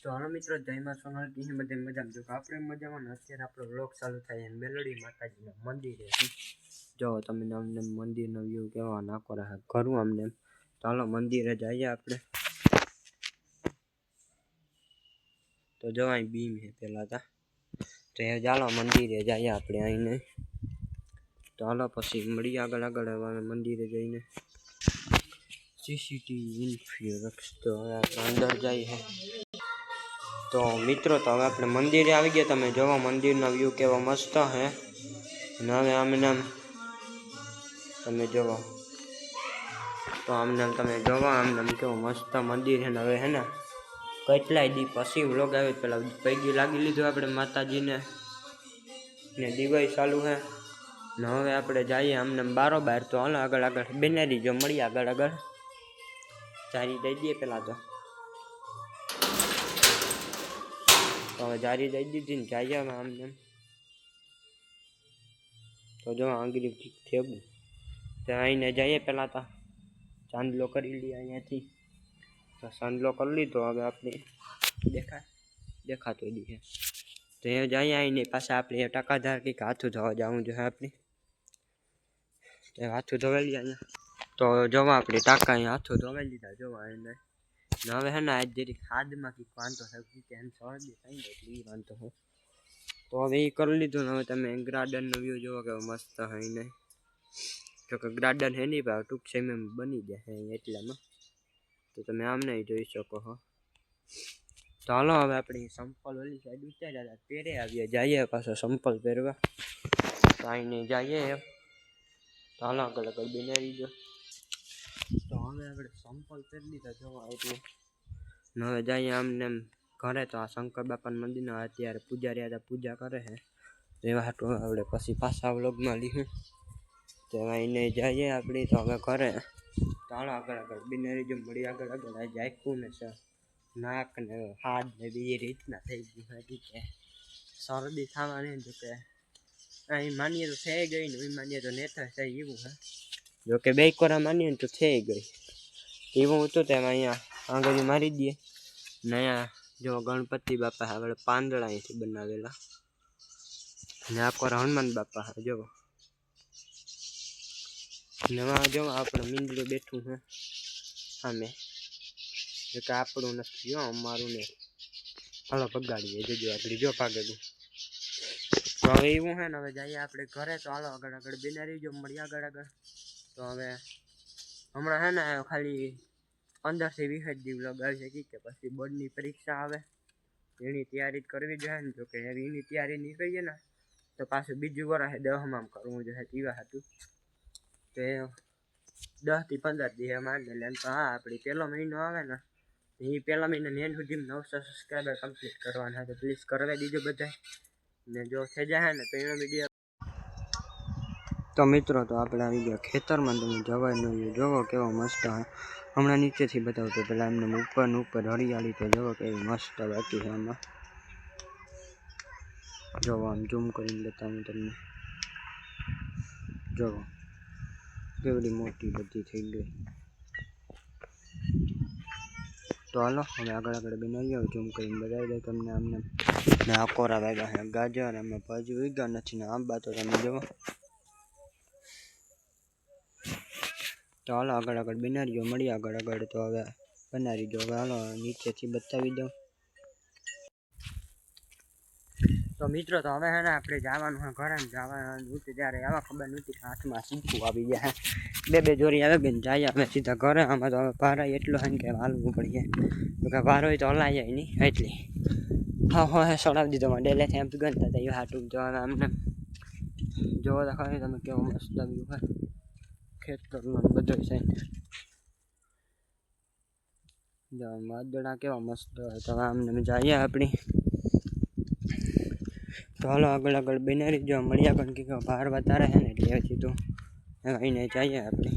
તો હાલો મિત્રો જયમાં સોનલ. કી બધે મજામાં. જો કે આપણે મજામાં ને અત્યારે આપણો વ્લોગ ચાલુ થાય છે મેલડી માતાજીના મંદિરે છે. જો તમે અમને મંદિરનો વ્યૂ કેવા નાખો રહે કરું અમને તો હાલો મંદિરે જઈએ આપણે. તો જો અહીં બીમ છે પેલા તા. તો એ ચાલો મંદિરે જઈએ આપણે અહીંને તો હાલો પછી મળીએ આગળ આગળ હવે મંદિરે જઈને. સીસીટીવી ઇન્ફ્યુરક્સ તો હવે આપણે અંદર જઈએ. તો મિત્રો, તો હવે આપણે મંદિરે આવી ગયા. તમે જોવો, મંદિરનો વ્યૂ કેવો મસ્ત હે. અને હવે આમને આમ તમે જોવો. તો આમને તમે જોવો, આમને કેવું મસ્ત મંદિર છે ને હવે હે ને. કેટલાય દી પછી વ્લોગ આવે પેલા પૈકી લાગી લીધું આપણે માતાજીને. ને દિવાળી ચાલુ હે. ને હવે આપણે જઈએ આમને આમ બારોબાર તો હાલો આગળ આગળ. બેનારી જો મળીએ આગળ આગળ. ચારી દઈ દઈએ પેલા તો. તો હવે જારી દઈ દીધી ને જઈએ અમે આમને એમ. તો જો આંગળી થેગું તો અહીંને જઈએ પહેલાં તો. ચાંદલો કરી લઈએ અહીંયાથી. તો ચાંદલો કરી લીધો, હવે આપણે દેખાય દેખાતો દીધે તો એ જઈએ આવીને પાછા આપણે એ ટકાધાર કંઈક હાથું ધોવા જવું જોઈએ આપણે તો હાથું ધોવાઈ લઈએ અહીંયા. તો જોવા આપણે ટાંકા અહીંયા હાથું ધોવાઈ લીધા, જોવા એને ને હવે હે ને આજ જરીક ખાદમાં કંઈક વાંધો થાય કે એને શરદી થઈ ગઈ એટલે એ વાંધો હોય તો હવે એ કરી લીધું ને હવે તમે ગાર્ડનનો વ્યૂ જોવો કે મસ્ત હોય નહીં જોકે ગાર્ડન હે નહીં ભાવ ટૂંક સમયમાં બની જશે એટલામાં. તો તમે આમ નહીં જોઈ શકો હો. તો હાલો હવે આપણે સંપલ ઓલી સાઈડ ઉતાર્યા હતા, પહેરે આવીએ જઈએ પાછો સંપલ પહેરવા. તો આઈને જઈએ એમ. તો હાલો આગળ આગળ બનાવી દો. હવે આપણે સંપલ કરી લીધા જવા એટલું. હવે જઈએ આમને એમ ઘરે, તો આ શંકર બાપાના મંદિરના અત્યારે પૂજારી હતા, પૂજા કરે છે. એવા હાટું આપણે પછી પાછા વ્લોગમાં લીધું તો એને જઈએ આપણે, તો હવે ઘરે. ચાલો આગળ આગળ, બિનારી જો મળી, આગળ આગળ. આ જાખ્યું ને સર, નાક ને હાથ ને બીજી રીતના થઈ ગયું હતી કે શરદી થવાની જો કે અહીં માનીએ તો થઈ ગઈ ને માનીએ તો નેતા થઈ એવું હે. જો કે બે કોરા માનીએ તો થઈ ગઈ. એવું હતું તેમ અહીંયા આંગળી મારી દઈએ. ને અહીંયા જો ગણપતિ બાપા આગળ પાંદડા અહીંથી બનાવેલા. ને આ હનુમાન બાપા હે જો નવા જો આપણે મીંદડું બેઠું હે સામે. જો કે આપણું નથી જો અમારું ને હાલો પગાડીએ જોજો આગળ, જો પાગેલું તો હવે એવું હે ને, હવે જઈએ આપણે ઘરે. તો હાલો આગળ આગળ બેનારી જો મળીએ આગળ આગળ. તો હવે હમણાં હે ને, ખાલી પંદરથી વીસ જ દિવસ લગાવી શકી કે પછી બોર્ડની પરીક્ષા આવે. એની તૈયારી કરવી જોઈએ ને. જોકે એની તૈયારી નહીં કરીએ ને, તો પાછું બીજું વર્ષ દહમાં કરવું જોઈએ. તેવા હતું. તો દસથી પંદર દિવસ માંડે લે તો હા આપણી પહેલો મહિનો આવે ને, એ પહેલા મહિનાની એન્ડ સુધી નવસો સબસ્ક્રાઈબર કમ્પ્લીટ કરવાના તો પ્લીઝ કરવા દીજો બધા ને જો થઈ જાય ને, તો એનો વીડિયો તો મિત્રો, તો આપણે આવી ગયા ખેતરમાં. તમે જવાનું જોવો કેવો મસ્ત હે હમણાં નીચેથી બતાવતો પેલા એમને ઉપર ને ઉપર હરિયાળી તો જોવો કેવી મસ્ત બાકી છે આમાં. જોવો આમ ઝૂમ કરીને બતાવું તમને. જોવો કેવડી મોટી બધી થઈ ગઈ. તો હાલો, હવે આગળ આગળ બનાવી આવો ઝૂમ કરીને બતાવી દઉં તમને આમને. ને આ કોરા વાગ્યા છે ગાજર અમે ભાજી ઉગ્યા નથી, ને આંબા તો તમે જુઓ. તો હાલો આગળ આગળ બનાવી દો મળીએ આગળ આગળ તો હવે બનાવી દો હવે હાલો નીચેથી બતાવી દો તો મિત્રો તો હવે હે ને આપણે જવાનું હોય ઘરે જવાનું હતું ત્યારે આવા ખબર નહોતી કે હાથમાં સીધું આવી જાય બે બે જોરી આવે બેન જાય અમે સીધા ઘરે, આમાં તો હવે ભારાય એટલો હે ને કે હાલવું પડીએ કે ભારો હોય તો હલાઈ જાય નહીં, એટલી. હા હા સડાવી દીધો મને ડેલેથી એમ ગણતા હતા એ હાટું જોવા આમને જોવો તો ખરી, તમે કેવો મસ્ત વ્યૂ હે. ખેતરનો ને બધો છે. વાદળા કેવા મસ્ત હોય તો આમને જઈએ આપણી. તો હાલો આગળ આગળ બનાવી જો મળ્યા પણ કે બહાર વધારે છે ને એટલે તો અહીંને જઈએ આપણે.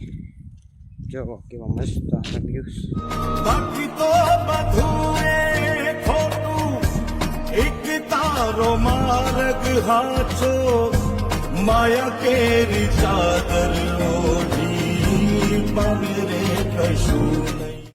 જો કેવા મસ્ત બાકી તો બધું એક તારો માર્ગ હાચો. માયા કેરી ચાદર Bambi, Rekha, Shulay.